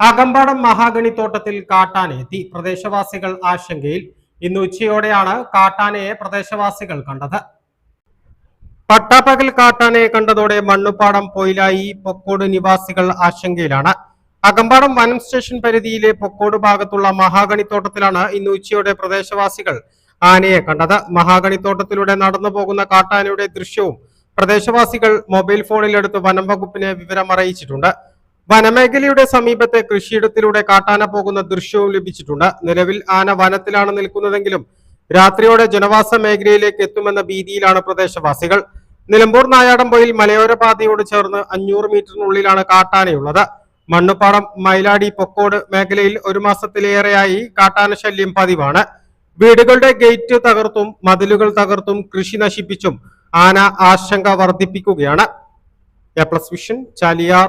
Akampadam mahogany തോട്ടത്തിൽ കാട്ടാനെത്തി പ്രദേശവാസികൾ ആശങ്കയിൽ ഇന്ന് ഉച്ചയോടെയാണ് കാട്ടാനയെ പ്രദേശവാസികൾ കണ്ടത്. പട്ടാപ്പകൽ കാട്ടാനയെ കണ്ടതോടെ മണ്ണുപ്പാടം പോയിലായി പൊക്കോട് നിവാസികൾ ആശങ്കയിലാണ്. അകമ്പാടം വനം സ്റ്റേഷൻ പരിധിയിലെ പൊക്കോട് ഭാഗത്തുള്ള മഹാഗണി തോട്ടത്തിലാണ് ഇന്ന് ഉച്ചയോടെ പ്രദേശവാസികൾ ആനയെ കണ്ടത്. മഹാഗണി തോട്ടത്തിലൂടെ നടന്നു പോകുന്ന കാട്ടാനയുടെ ദൃശ്യവും പ്രദേശവാസികൾ മൊബൈൽ ഫോണിലെടുത്ത് വനം വകുപ്പിനെ വിവരം അറിയിച്ചിട്ടുണ്ട് വനമേഖലയുടെ സമീപത്തെ കൃഷിയിടത്തിലൂടെ കാട്ടാന പോകുന്ന ദൃശ്യവും ലഭിച്ചിട്ടുണ്ട്. നിലവിൽ ആന വനത്തിലാണ് നിൽക്കുന്നതെങ്കിലും രാത്രിയോടെ ജനവാസ മേഖലയിലേക്ക് എത്തുമെന്ന ഭീതിയിലാണ് പ്രദേശവാസികൾ. നിലമ്പൂർ നായാടമ്പൊയിൽ മലയോര പാതയോട് ചേർന്ന് അഞ്ഞൂറ് മീറ്ററിനുള്ളിലാണ് കാട്ടാനയുള്ളത്. മണ്ണുപ്പാടം മൈലാടി പൊക്കോട് മേഖലയിൽ ഒരു മാസത്തിലേറെയായി കാട്ടാന ശല്യം പതിവാണ്. വീടുകളുടെ ഗേറ്റ് തകർത്തും മതിലുകൾ തകർത്തും കൃഷി നശിപ്പിച്ചും ആന ആശങ്ക വർദ്ധിപ്പിക്കുകയാണ്. A plus vision Chaliyar.